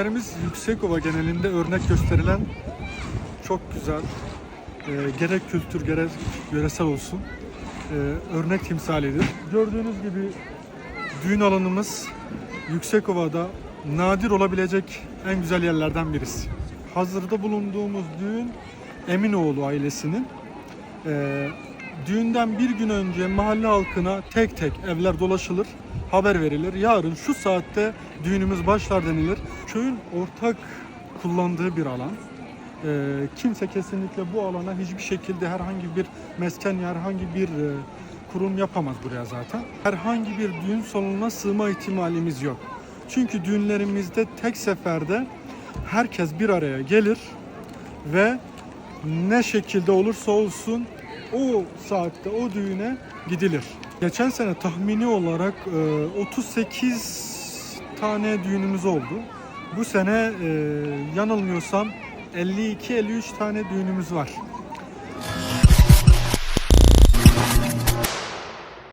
düğünlerimiz Yüksekova genelinde örnek gösterilen çok güzel, e, gerek kültür gerek yöresel olsun e, örnek timsalidir. Gördüğünüz gibi düğün alanımız Yüksekova'da nadir olabilecek en güzel yerlerden birisi. Hazırda bulunduğumuz düğün Eminoğlu ailesinin. E, düğünden bir gün önce mahalle halkına tek tek evler dolaşılır, haber verilir. Yarın şu saatte düğünümüz başlar denilir. Köyün ortak kullandığı bir alan. E, kimse kesinlikle bu alana hiçbir şekilde herhangi bir mesken, herhangi bir e, kurum yapamaz buraya zaten. Herhangi bir düğün salonuna sığma ihtimalimiz yok. Çünkü düğünlerimizde tek seferde herkes bir araya gelir ve ne şekilde olursa olsun o saatte o düğüne gidilir. Geçen sene tahmini olarak e, 38 tane düğünümüz oldu. Bu sene e, yanılmıyorsam 52-53 tane düğünümüz var.